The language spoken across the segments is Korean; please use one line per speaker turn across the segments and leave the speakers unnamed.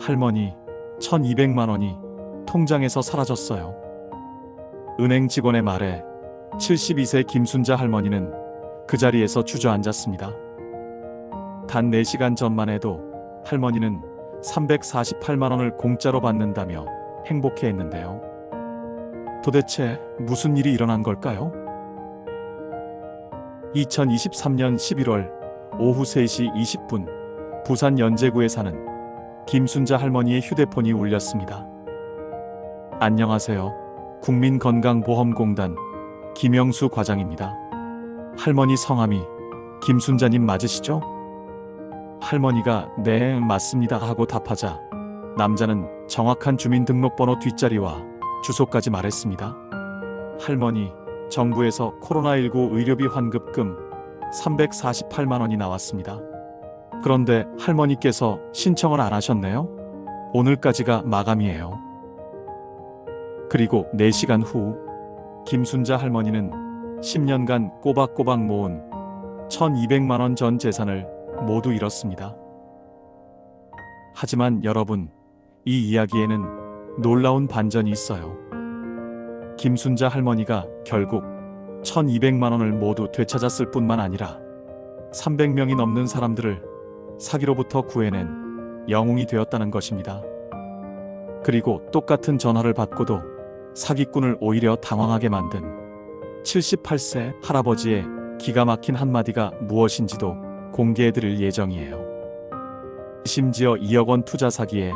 할머니, 1200만 원이 통장에서 사라졌어요. 은행 직원의 말에 72세 김순자 할머니는 그 자리에서 주저앉았습니다. 단 4시간 전만 해도 할머니는 348만 원을 공짜로 받는다며 행복해 했는데요. 도대체 무슨 일이 일어난 걸까요? 2023년 11월 오후 3시 20분 부산 연제구에 사는 김순자 할머니의 휴대폰이 울렸습니다. 안녕하세요. 국민건강보험공단 김영수 과장입니다. 할머니 성함이 김순자님 맞으시죠? 할머니가 네, 맞습니다 하고 답하자 남자는 정확한 주민등록번호 뒷자리와 주소까지 말했습니다. 할머니, 정부에서 코로나19 의료비 환급금 348만 원이 나왔습니다. 그런데 할머니께서 신청을 안 하셨네요? 오늘까지가 마감이에요. 그리고 4시간 후 김순자 할머니는 10년간 꼬박꼬박 모은 1200만 원 전 재산을 모두 잃었습니다. 하지만 여러분, 이 이야기에는 놀라운 반전이 있어요. 김순자 할머니가 결국 1200만 원을 모두 되찾았을 뿐만 아니라 300명이 넘는 사람들을 사기로부터 구해낸 영웅이 되었다는 것입니다. 그리고 똑같은 전화를 받고도 사기꾼을 오히려 당황하게 만든 78세 할아버지의 기가 막힌 한마디가 무엇인지도 공개해드릴 예정이에요. 심지어 2억 원 투자 사기에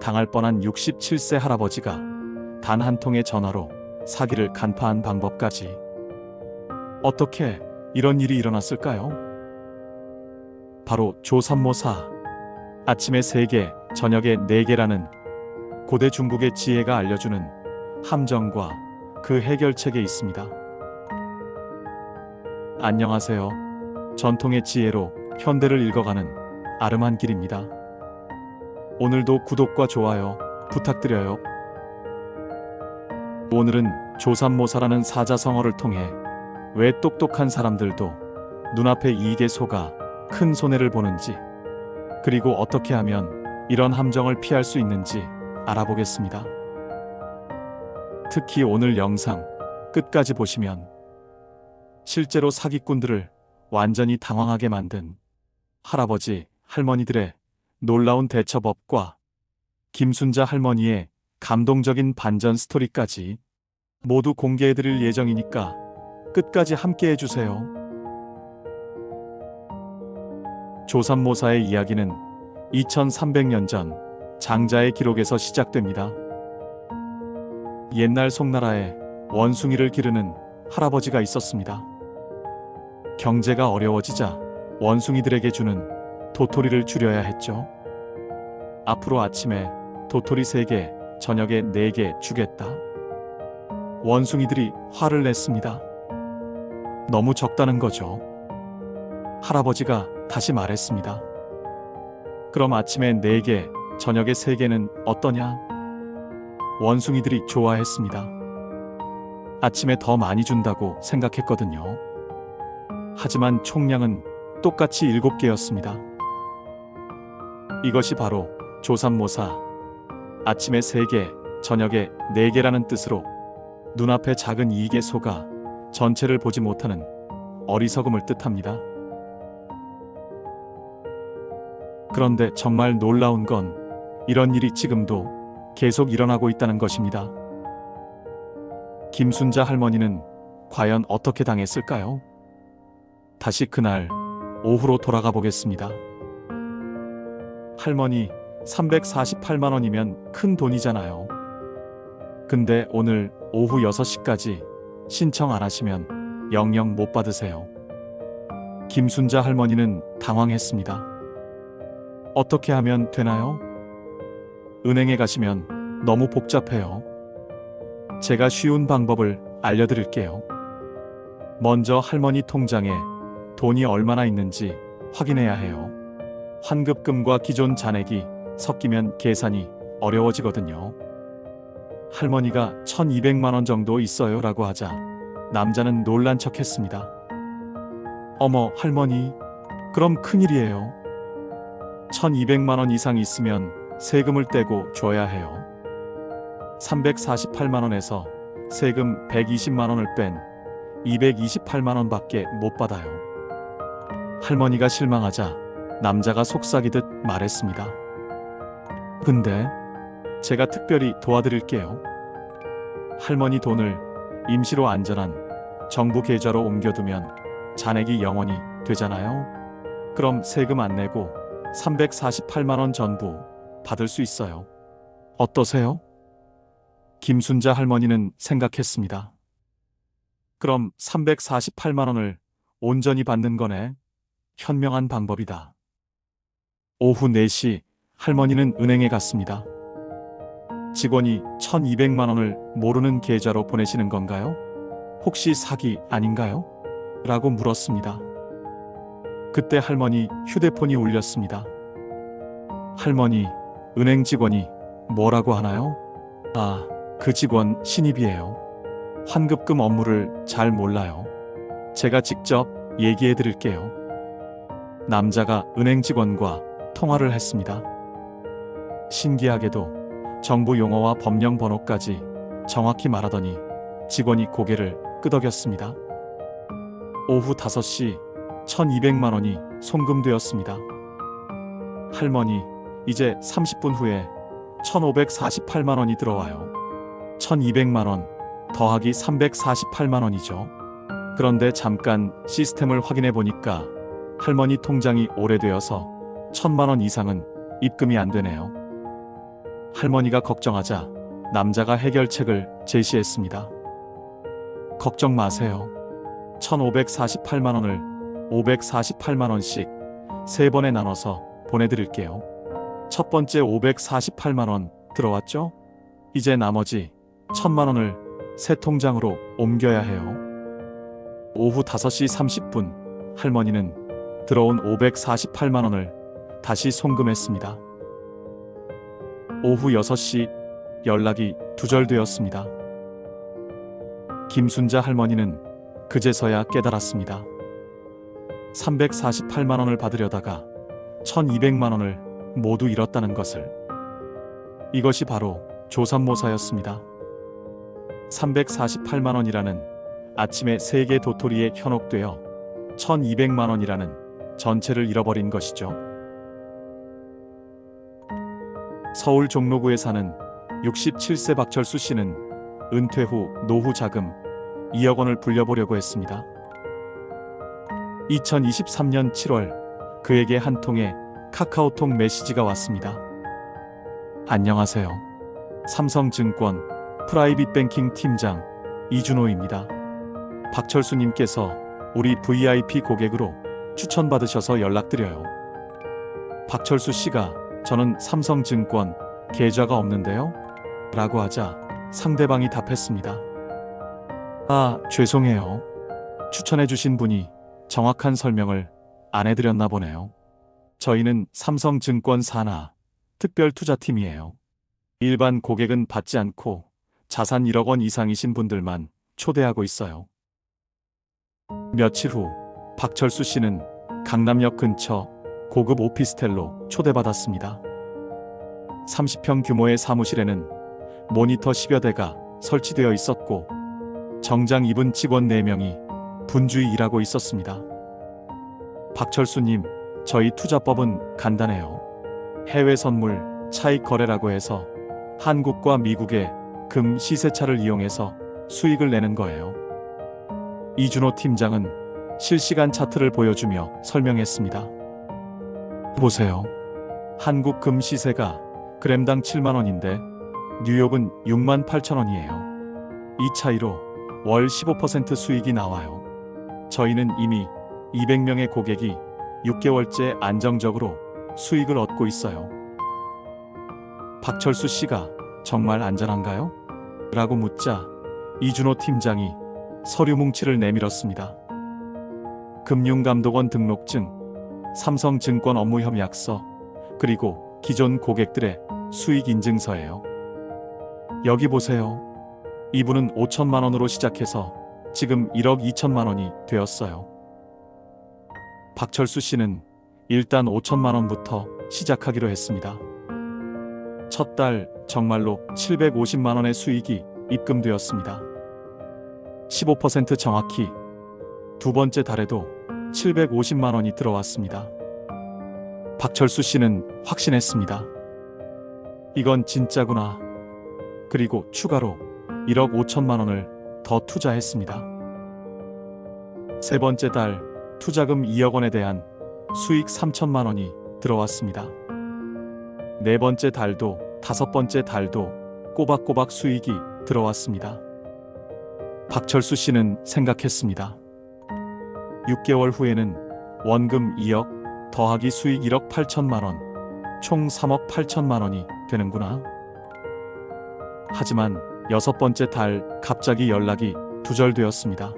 당할 뻔한 67세 할아버지가 단 한 통의 전화로 사기를 간파한 방법까지. 어떻게 이런 일이 일어났을까요? 바로 조삼모사. 아침에 3개, 저녁에 4개라는 고대 중국의 지혜가 알려주는 함정과 그 해결책에 있습니다. 안녕하세요. 전통의 지혜로 현대를 읽어가는 아름한 길입니다. 오늘도 구독과 좋아요 부탁드려요. 오늘은 조삼모사라는 사자성어를 통해 왜 똑똑한 사람들도 눈앞의 이익에 속아 큰 손해를 보는지 그리고 어떻게 하면 이런 함정을 피할 수 있는지 알아보겠습니다. 특히 오늘 영상 끝까지 보시면 실제로 사기꾼들을 완전히 당황하게 만든 할아버지, 할머니들의 놀라운 대처법과 김순자 할머니의 감동적인 반전 스토리까지 모두 공개해드릴 예정이니까 끝까지 함께 해주세요. 조삼모사의 이야기는 2300년 전 장자의 기록에서 시작됩니다. 옛날 송나라에 원숭이를 기르는 할아버지가 있었습니다. 경제가 어려워지자 원숭이들에게 주는 도토리를 줄여야 했죠. 앞으로 아침에 도토리 3개, 저녁에 4개 주겠다. 원숭이들이 화를 냈습니다. 너무 적다는 거죠. 할아버지가 다시 말했습니다. 그럼 아침에 4개, 저녁에 3개는 어떠냐? 원숭이들이 좋아했습니다. 아침에 더 많이 준다고 생각했거든요. 하지만 총량은 똑같이 7개였습니다. 이것이 바로 조삼모사. 아침에 3개, 저녁에 4개라는 뜻으로 눈앞의 작은 이익에 속아 전체를 보지 못하는 어리석음을 뜻합니다. 그런데 정말 놀라운 건 이런 일이 지금도 계속 일어나고 있다는 것입니다. 김순자 할머니는 과연 어떻게 당했을까요? 다시 그날 오후로 돌아가 보겠습니다. 할머니 348만 원이면 큰 돈이잖아요. 근데 오늘 오후 6시까지 신청 안 하시면 영영 못 받으세요. 김순자 할머니는 당황했습니다. 어떻게 하면 되나요? 은행에 가시면 너무 복잡해요. 제가 쉬운 방법을 알려드릴게요. 먼저 할머니 통장에 돈이 얼마나 있는지 확인해야 해요. 환급금과 기존 잔액이 섞이면 계산이 어려워지거든요. 할머니가 1200만 원 정도 있어요 라고 하자 남자는 놀란 척 했습니다. 어머, 할머니. 그럼 큰일이에요. 1200만 원 이상 있으면 세금을 떼고 줘야 해요. 348만 원에서 세금 120만 원을 뺀 228만 원 밖에 못 받아요. 할머니가 실망하자 남자가 속삭이듯 말했습니다. 근데 제가 특별히 도와드릴게요. 할머니 돈을 임시로 안전한 정부 계좌로 옮겨두면 잔액이 영원히 되잖아요. 그럼 세금 안 내고 348만 원 전부 받을 수 있어요. 어떠세요? 김순자 할머니는 생각했습니다. 그럼 348만 원을 온전히 받는 거네. 현명한 방법이다. 오후 4시 할머니는 은행에 갔습니다. 직원이 1200만 원을 모르는 계좌로 보내시는 건가요? 혹시 사기 아닌가요? 라고 물었습니다. 그때 할머니 휴대폰이 울렸습니다. 할머니, 은행 직원이 뭐라고 하나요? 아, 그 직원 신입이에요. 환급금 업무를 잘 몰라요. 제가 직접 얘기해 드릴게요. 남자가 은행 직원과 통화를 했습니다. 신기하게도 정부 용어와 법령 번호까지 정확히 말하더니 직원이 고개를 끄덕였습니다. 오후 5시 1200만 원이 송금되었습니다. 할머니, 이제 30분 후에 1548만 원이 들어와요. 1200만 원 더하기 348만 원이죠. 그런데 잠깐 시스템을 확인해 보니까 할머니 통장이 오래되어서 1000만 원 이상은 입금이 안 되네요. 할머니가 걱정하자 남자가 해결책을 제시했습니다. 걱정 마세요. 1548만 원을 548만 원씩 세 번에 나눠서 보내드릴게요. 첫 번째 548만 원 들어왔죠? 이제 나머지 1000만 원을 새 통장으로 옮겨야 해요. 오후 5시 30분 할머니는 들어온 548만 원을 다시 송금했습니다. 오후 6시 연락이 두절되었습니다. 김순자 할머니는 그제서야 깨달았습니다. 348만 원을 받으려다가 1200만 원을 모두 잃었다는 것을. 이것이 바로 조삼모사였습니다. 348만 원이라는 아침에 세계 도토리에 현혹되어 1200만 원이라는 전체를 잃어버린 것이죠. 서울 종로구에 사는 67세 박철수 씨는 은퇴 후 노후 자금 2억 원을 불려보려고 했습니다. 2023년 7월 그에게 한 통의 카카오톡 메시지가 왔습니다. 안녕하세요. 삼성증권 프라이빗 뱅킹 팀장 이준호입니다. 박철수님께서 우리 VIP 고객으로 추천받으셔서 연락드려요. 박철수 씨가 저는 삼성증권 계좌가 없는데요? 라고 하자 상대방이 답했습니다. 아, 죄송해요. 추천해주신 분이 정확한 설명을 안 해드렸나 보네요. 저희는 삼성증권 산하 특별투자팀이에요. 일반 고객은 받지 않고 자산 1억 원 이상이신 분들만 초대하고 있어요. 며칠 후 박철수 씨는 강남역 근처 고급 오피스텔로 초대받았습니다. 30평 규모의 사무실에는 모니터 10여 대가 설치되어 있었고 정장 입은 직원 4명이 분주히 일하고 있었습니다. 박철수님, 저희 투자법은 간단해요. 해외 선물 차익 거래라고 해서 한국과 미국의 금 시세차를 이용해서 수익을 내는 거예요. 이준호 팀장은 실시간 차트를 보여주며 설명했습니다. 보세요. 한국 금 시세가 그램당 7만 원인데 뉴욕은 6만 8천 원이에요. 이 차이로 월 15% 수익이 나와요. 저희는 이미 200명의 고객이 6개월째 안정적으로 수익을 얻고 있어요. 박철수 씨가 정말 안전한가요? 라고 묻자 이준호 팀장이 서류 뭉치를 내밀었습니다. 금융감독원 등록증, 삼성증권 업무 협약서, 그리고 기존 고객들의 수익 인증서예요. 여기 보세요. 이분은 5천만 원으로 시작해서 지금 1억 2천만 원이 되었어요. 박철수 씨는 일단 5천만 원부터 시작하기로 했습니다. 첫 달 정말로 750만 원의 수익이 입금되었습니다. 15% 정확히 두 번째 달에도 750만 원이 들어왔습니다. 박철수 씨는 확신했습니다. 이건 진짜구나. 그리고 추가로 1억 5천만 원을 더 투자했습니다. 세 번째 달 투자금 2억 원에 대한 수익 3천만 원이 들어왔습니다. 네 번째 달도 다섯 번째 달도 꼬박꼬박 수익이 들어왔습니다. 박철수 씨는 생각했습니다. 6개월 후에는 원금 2억 더하기 수익 1억 8천만 원, 총 3억 8천만 원이 되는구나. 하지만 여섯 번째 달 갑자기 연락이 두절되었습니다.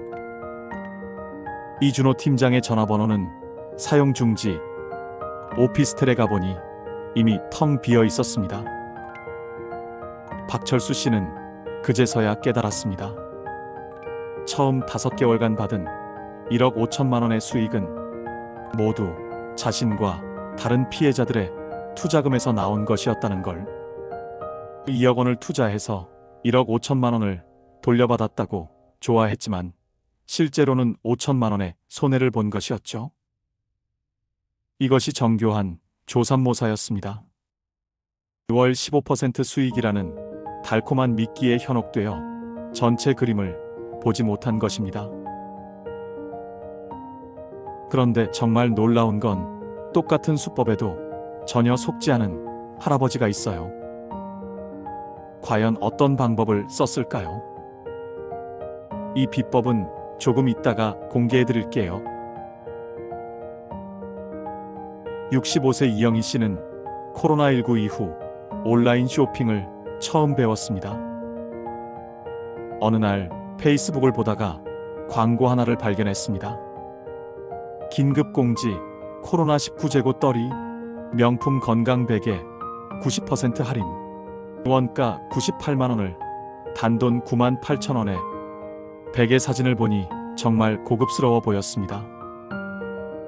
이준호 팀장의 전화번호는 사용 중지. 오피스텔에 가보니 이미 텅 비어 있었습니다. 박철수 씨는 그제서야 깨달았습니다. 처음 다섯 개월간 받은 1억 5천만 원의 수익은 모두 자신과 다른 피해자들의 투자금에서 나온 것이었다는 걸. 2억 원을 투자해서 1억 5천만 원을 돌려받았다고 좋아했지만 실제로는 5천만 원의 손해를 본 것이었죠. 이것이 정교한 조삼모사였습니다. 6월 15% 수익이라는 달콤한 미끼에 현혹되어 전체 그림을 보지 못한 것입니다. 그런데 정말 놀라운 건 똑같은 수법에도 전혀 속지 않은 할아버지가 있어요. 과연 어떤 방법을 썼을까요? 이 비법은 조금 있다가 공개해 드릴게요. 65세 이영희 씨는 코로나19 이후 온라인 쇼핑을 처음 배웠습니다. 어느 날 페이스북을 보다가 광고 하나를 발견했습니다. 긴급 공지 코로나19 재고 떨이 명품 건강 베개 90% 할인 원가 98만 원을 단돈 9만 8천 원에 베개 사진을 보니 정말 고급스러워 보였습니다.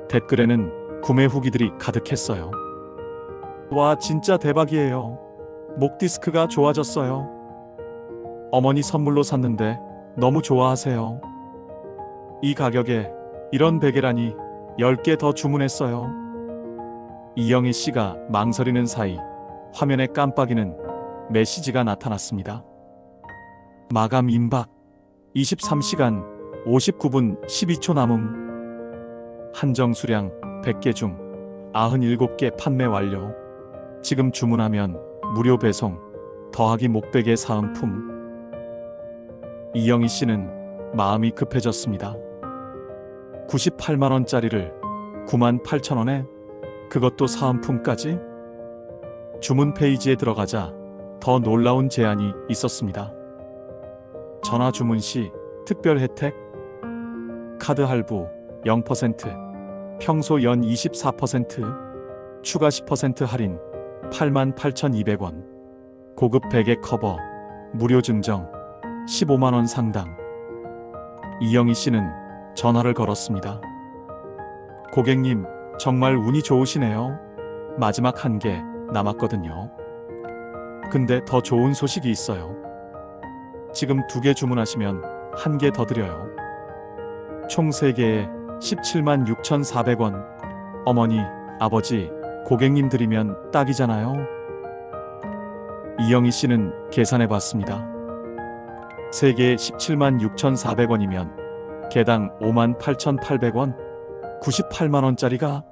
댓글에는 구매 후기들이 가득했어요. 와, 진짜 대박이에요. 목 디스크가 좋아졌어요. 어머니 선물로 샀는데 너무 좋아하세요. 이 가격에 이런 베개라니 10개 더 주문했어요. 이영희 씨가 망설이는 사이 화면에 깜빡이는 메시지가 나타났습니다. 마감 임박 23시간 59분 12초 남음 한정 수량 100개 중 97개 판매 완료 지금 주문하면 무료 배송 더하기 목베개 사은품 이영희 씨는 마음이 급해졌습니다. 98만원짜리를 9만 8천원에 그것도 사은품까지 주문 페이지에 들어가자 더 놀라운 제안이 있었습니다. 전화 주문 시 특별 혜택, 카드 할부 0%, 평소 연 24%, 추가 10% 할인 88,200원, 고급 베개 커버, 무료 증정 15만원 상당. 이영희 씨는 전화를 걸었습니다. 고객님, 정말 운이 좋으시네요. 마지막 한 개 남았거든요. 근데 더 좋은 소식이 있어요. 지금 두 개 주문하시면 한 개 더 드려요. 총세 개에 17만 6,400원. 어머니, 아버지, 고객님 드리면 딱이잖아요. 이영희 씨는 계산해 봤습니다. 세 개에 17만 6,400원이면 개당 5만 8,800원, 98만 원짜리가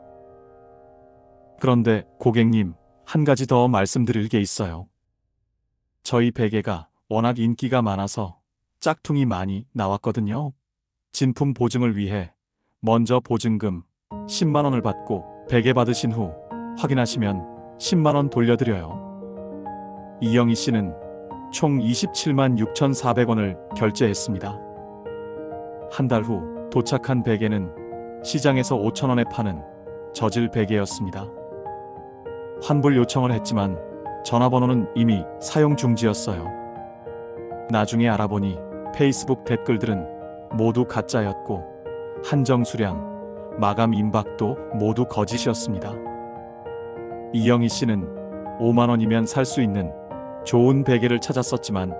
그런데 고객님, 한 가지 더 말씀드릴 게 있어요. 저희 베개가 워낙 인기가 많아서 짝퉁이 많이 나왔거든요. 진품 보증을 위해 먼저 보증금 10만 원을 받고 베개 받으신 후 확인하시면 10만 원 돌려드려요. 이영희 씨는 총 27만 6,400원을 결제했습니다. 한 달 후 도착한 베개는 시장에서 5천 원에 파는 저질 베개였습니다. 환불 요청을 했지만 전화번호는 이미 사용 중지였어요. 나중에 알아보니 페이스북 댓글들은 모두 가짜였고 한정 수량, 마감 임박도 모두 거짓이었습니다. 이영희 씨는 5만 원이면 살 수 있는 좋은 베개를 찾았었지만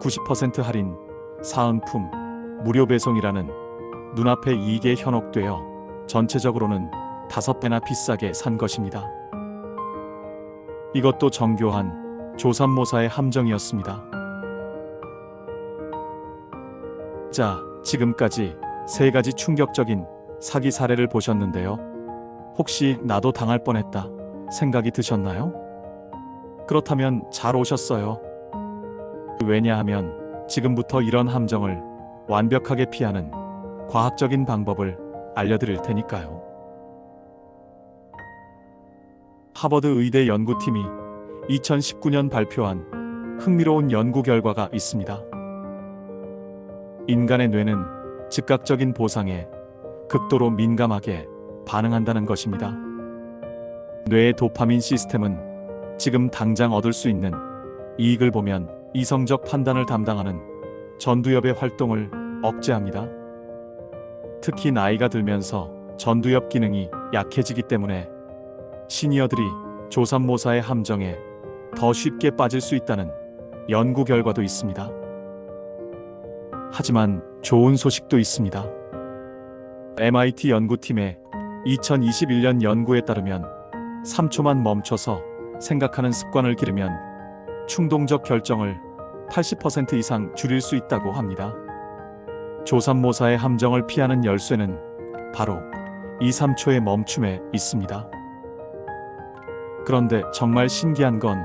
90% 할인, 사은품, 무료 배송이라는 눈앞에 이익에 현혹되어 전체적으로는 다섯 배나 비싸게 산 것입니다. 이것도 정교한 조삼모사의 함정이었습니다. 자, 지금까지 세 가지 충격적인 사기 사례를 보셨는데요. 혹시 나도 당할 뻔했다 생각이 드셨나요? 그렇다면 잘 오셨어요. 왜냐하면 지금부터 이런 함정을 완벽하게 피하는 과학적인 방법을 알려드릴 테니까요. 하버드 의대 연구팀이 2019년 발표한 흥미로운 연구 결과가 있습니다. 인간의 뇌는 즉각적인 보상에 극도로 민감하게 반응한다는 것입니다. 뇌의 도파민 시스템은 지금 당장 얻을 수 있는 이익을 보면 이성적 판단을 담당하는 전두엽의 활동을 억제합니다. 특히 나이가 들면서 전두엽 기능이 약해지기 때문에 시니어들이 조삼모사의 함정에 더 쉽게 빠질 수 있다는 연구 결과도 있습니다. 하지만 좋은 소식도 있습니다. MIT 연구팀의 2021년 연구에 따르면 3초만 멈춰서 생각하는 습관을 기르면 충동적 결정을 80% 이상 줄일 수 있다고 합니다. 조삼모사의 함정을 피하는 열쇠는 바로 2, 3초의 멈춤에 있습니다. 그런데 정말 신기한 건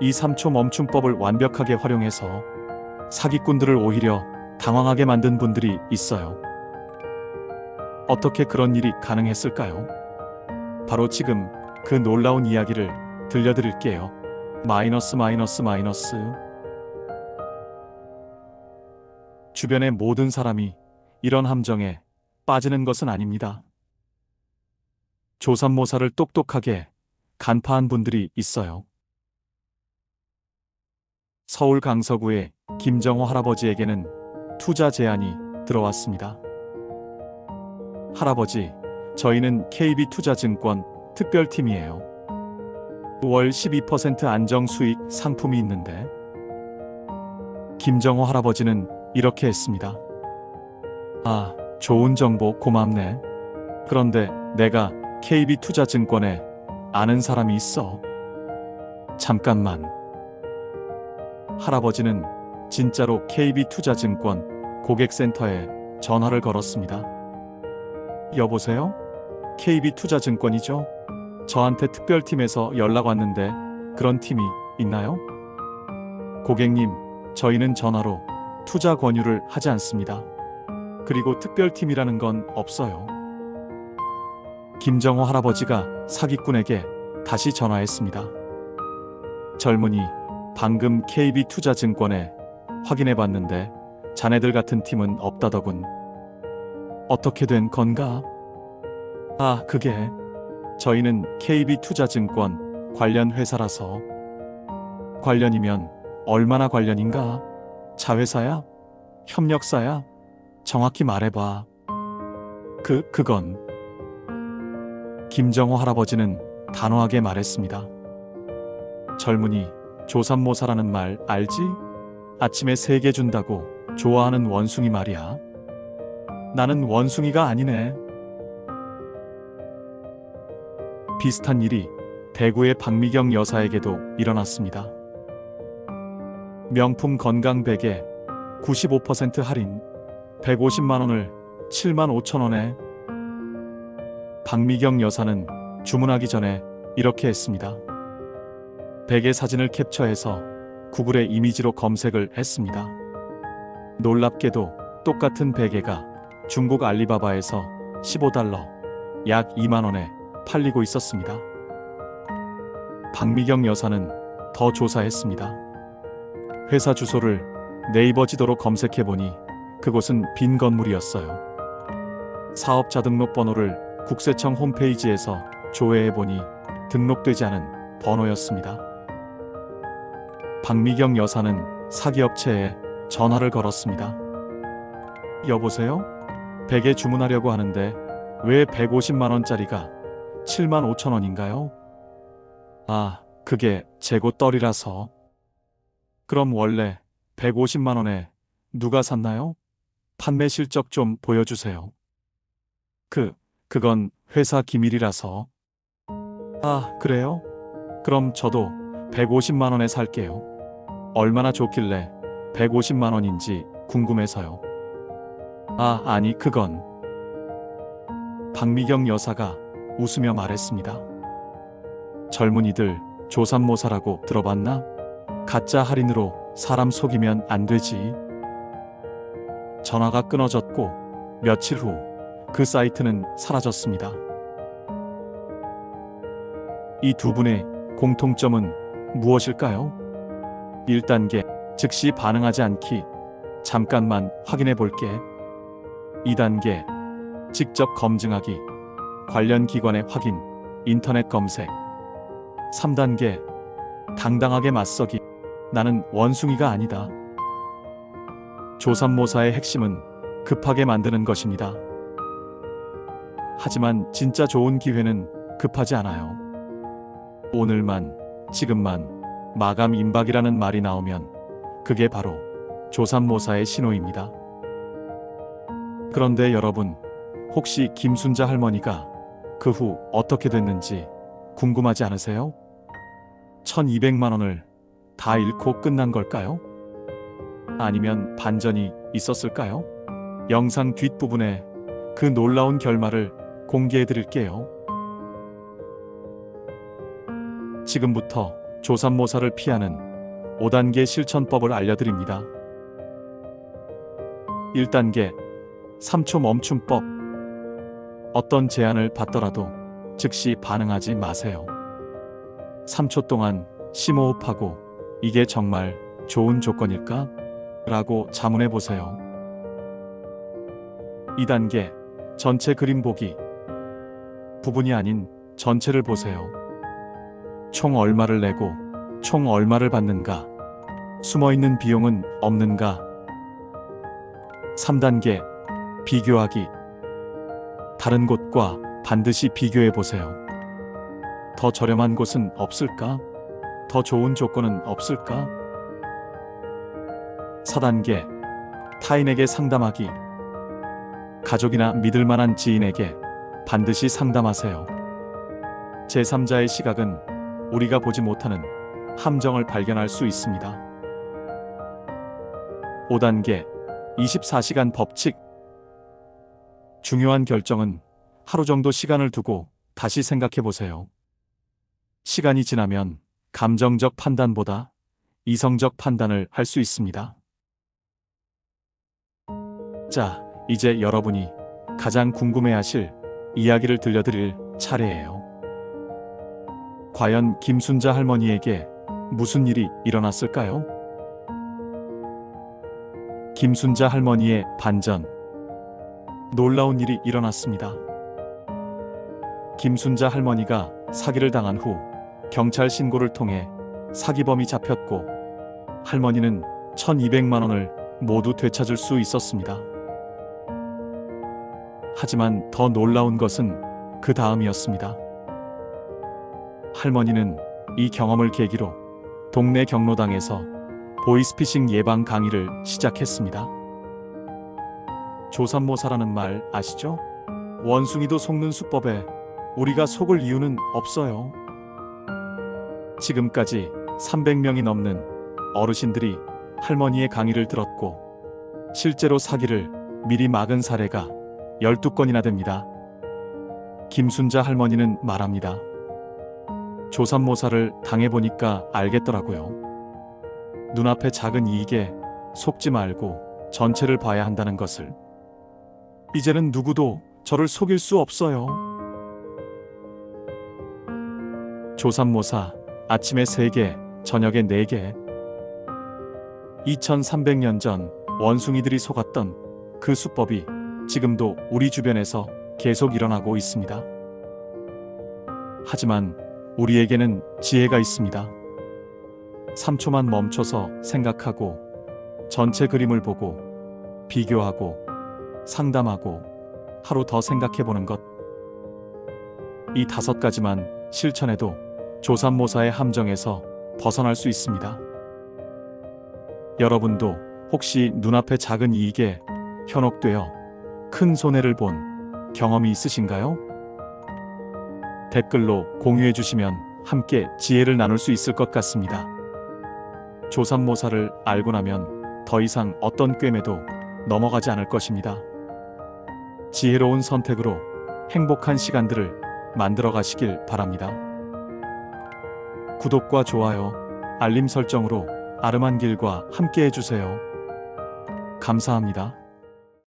2, 3초 멈춤법을 완벽하게 활용해서 사기꾼들을 오히려 당황하게 만든 분들이 있어요. 어떻게 그런 일이 가능했을까요? 바로 지금 그 놀라운 이야기를 들려드릴게요. 마이너스 마이너스 마이너스 주변의 모든 사람이 이런 함정에 빠지는 것은 아닙니다. 조삼모사를 똑똑하게 간파한 분들이 있어요. 서울 강서구의 김정호 할아버지에게는 투자 제안이 들어왔습니다. 할아버지, 저희는 KB투자증권 특별팀이에요. 월 12% 안정 수익 상품이 있는데 김정호 할아버지는 이렇게 했습니다. 아, 좋은 정보 고맙네. 그런데 내가 KB투자증권에 아는 사람이 있어. 잠깐만. 할아버지는 진짜로 KB투자증권 고객센터에 전화를 걸었습니다. 여보세요? KB투자증권이죠? 저한테 특별팀에서 연락 왔는데 그런 팀이 있나요? 고객님, 저희는 전화로 투자 권유를 하지 않습니다. 그리고 특별팀이라는 건 없어요. 김정호 할아버지가 사기꾼에게 다시 전화했습니다. 젊은이, 방금 KB투자증권에 확인해 봤는데 자네들 같은 팀은 없다더군. 어떻게 된 건가? 아, 그게 저희는 KB투자증권 관련 회사라서 관련이면 얼마나 관련인가? 자회사야? 협력사야? 정확히 말해봐. 그, 그건. 김정호 할아버지는 단호하게 말했습니다. 젊은이, 조삼모사라는 말 알지? 아침에 세 개 준다고 좋아하는 원숭이 말이야. 나는 원숭이가 아니네. 비슷한 일이 대구의 박미경 여사에게도 일어났습니다. 명품 건강 베개 95% 할인 150만 원을 7만 5천 원에 박미경 여사는 주문하기 전에 이렇게 했습니다. 베개 사진을 캡처해서 구글의 이미지로 검색을 했습니다. 놀랍게도 똑같은 베개가 중국 알리바바에서 15달러, 약 2만 원에 팔리고 있었습니다. 박미경 여사는 더 조사했습니다. 회사 주소를 네이버 지도로 검색해 보니 그곳은 빈 건물이었어요. 사업자 등록번호를 국세청 홈페이지에서 조회해 보니 등록되지 않은 번호였습니다. 박미경 여사는 사기업체에 전화를 걸었습니다. 여보세요? 베개 주문하려고 하는데 왜 150만 원짜리가 7만 5천 원인가요? 아, 그게 재고 떨이라서. 그럼 원래 150만 원에 누가 샀나요? 판매 실적 좀 보여주세요. 그, 그건 회사 기밀이라서. 아, 그래요? 그럼 저도 150만 원에 살게요. 얼마나 좋길래 150만 원인지 궁금해서요. 아, 아니, 그건. 박미경 여사가 웃으며 말했습니다. 젊은이들 조삼모사라고 들어봤나? 가짜 할인으로 사람 속이면 안 되지. 전화가 끊어졌고 며칠 후 그 사이트는 사라졌습니다. 이 두 분의 공통점은 무엇일까요? 1단계 즉시 반응하지 않기 잠깐만 확인해 볼게. 2단계 직접 검증하기 관련 기관의 확인 인터넷 검색 3단계 당당하게 맞서기 나는 원숭이가 아니다. 조삼모사의 핵심은 급하게 만드는 것입니다. 하지만 진짜 좋은 기회는 급하지 않아요. 오늘만, 지금만, 마감 임박이라는 말이 나오면 그게 바로 조삼모사의 신호입니다. 그런데 여러분, 혹시 김순자 할머니가 그 후 어떻게 됐는지 궁금하지 않으세요? 1200만 원을 다 잃고 끝난 걸까요? 아니면 반전이 있었을까요? 영상 뒷부분에 그 놀라운 결말을 공개해 드릴게요. 지금부터 조삼모사를 피하는 5단계 실천법을 알려드립니다. 1단계 3초 멈춤법 어떤 제안을 받더라도 즉시 반응하지 마세요. 3초 동안 심호흡하고 이게 정말 좋은 조건일까? 라고 자문해 보세요. 2단계 전체 그림 보기 부분이 아닌 전체를 보세요. 총 얼마를 내고 총 얼마를 받는가? 숨어 있는 비용은 없는가? 3단계 비교하기 다른 곳과 반드시 비교해 보세요. 더 저렴한 곳은 없을까? 더 좋은 조건은 없을까? 4단계 타인에게 상담하기 가족이나 믿을 만한 지인에게 반드시 상담하세요. 제3자의 시각은 우리가 보지 못하는 함정을 발견할 수 있습니다. 5단계 24시간 법칙 중요한 결정은 하루 정도 시간을 두고 다시 생각해 보세요. 시간이 지나면 감정적 판단보다 이성적 판단을 할 수 있습니다. 자, 이제 여러분이 가장 궁금해 하실 이야기를 들려드릴 차례예요. 과연 김순자 할머니에게 무슨 일이 일어났을까요? 김순자 할머니의 반전. 놀라운 일이 일어났습니다. 김순자 할머니가 사기를 당한 후 경찰 신고를 통해 사기범이 잡혔고 할머니는 1200만 원을 모두 되찾을 수 있었습니다. 하지만 더 놀라운 것은 그 다음이었습니다. 할머니는 이 경험을 계기로 동네 경로당에서 보이스피싱 예방 강의를 시작했습니다. 조삼모사라는 말 아시죠? 원숭이도 속는 수법에 우리가 속을 이유는 없어요. 지금까지 300명이 넘는 어르신들이 할머니의 강의를 들었고 실제로 사기를 미리 막은 사례가 12건이나 됩니다. 김순자 할머니는 말합니다. 조삼모사를 당해보니까 알겠더라고요. 눈앞의 작은 이익에 속지 말고 전체를 봐야 한다는 것을. 이제는 누구도 저를 속일 수 없어요. 조삼모사 아침에 3개, 저녁에 4개. 2300년 전 원숭이들이 속았던 그 수법이 지금도 우리 주변에서 계속 일어나고 있습니다. 하지만 우리에게는 지혜가 있습니다. 3초만 멈춰서 생각하고 전체 그림을 보고 비교하고 상담하고 하루 더 생각해 보는 것. 이 다섯 가지만 실천해도 조삼모사의 함정에서 벗어날 수 있습니다. 여러분도 혹시 눈앞의 작은 이익에 현혹되어 큰 손해를 본 경험이 있으신가요? 댓글로 공유해 주시면 함께 지혜를 나눌 수 있을 것 같습니다. 조삼모사를 알고 나면 더 이상 어떤 꿰매도 넘어가지 않을 것입니다. 지혜로운 선택으로 행복한 시간들을 만들어 가시길 바랍니다. 구독과 좋아요, 알림 설정으로 아름한 길과 함께 해주세요. 감사합니다.